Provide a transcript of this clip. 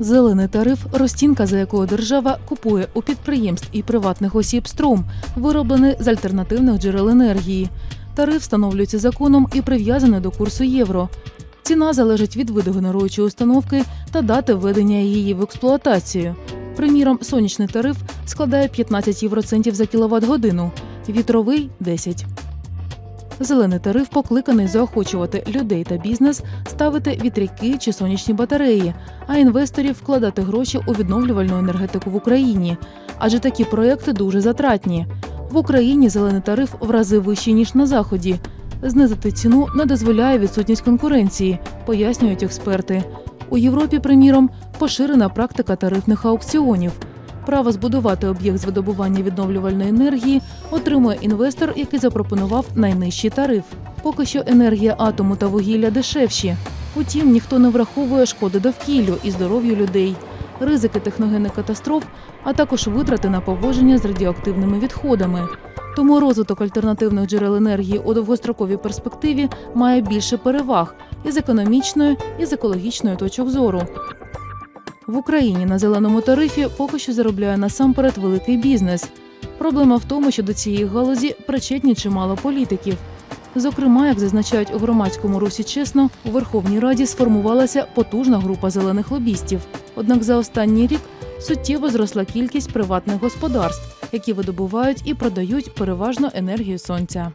Зелений тариф розцінка, за якою держава купує у підприємств і приватних осіб струм, вироблений з альтернативних джерел енергії. Тариф встановлюється законом і прив'язаний до курсу євро. Ціна залежить від виду генеруючої установки та дати введення її в експлуатацію. Приміром, сонячний тариф складає 15 євроцентів за кіловат годину, вітровий 10. Зелений тариф покликаний заохочувати людей та бізнес ставити вітряки чи сонячні батареї, а інвесторів вкладати гроші у відновлювальну енергетику в Україні, адже такі проекти дуже затратні. В Україні зелений тариф в рази вищий ніж на заході. Знизити ціну не дозволяє відсутність конкуренції, пояснюють експерти. У Європі, приміром, поширена практика тарифних аукціонів. Право збудувати об'єкт з видобування відновлювальної енергії отримує інвестор, який запропонував найнижчий тариф. Поки що енергія атому та вугілля дешевші. Утім, ніхто не враховує шкоди довкіллю і здоров'ю людей, ризики техногенних катастроф, а також витрати на поводження з радіоактивними відходами. Тому розвиток альтернативних джерел енергії у довгостроковій перспективі має більше переваг із економічної і з екологічної точок зору. В Україні на зеленому тарифі поки що заробляє насамперед великий бізнес. Проблема в тому, що до цієї галузі причетні чимало політиків. Зокрема, як зазначають у громадському русі чесно, у Верховній Раді сформувалася потужна група зелених лобістів. Однак за останній рік суттєво зросла кількість приватних господарств, які видобувають і продають переважно енергію сонця.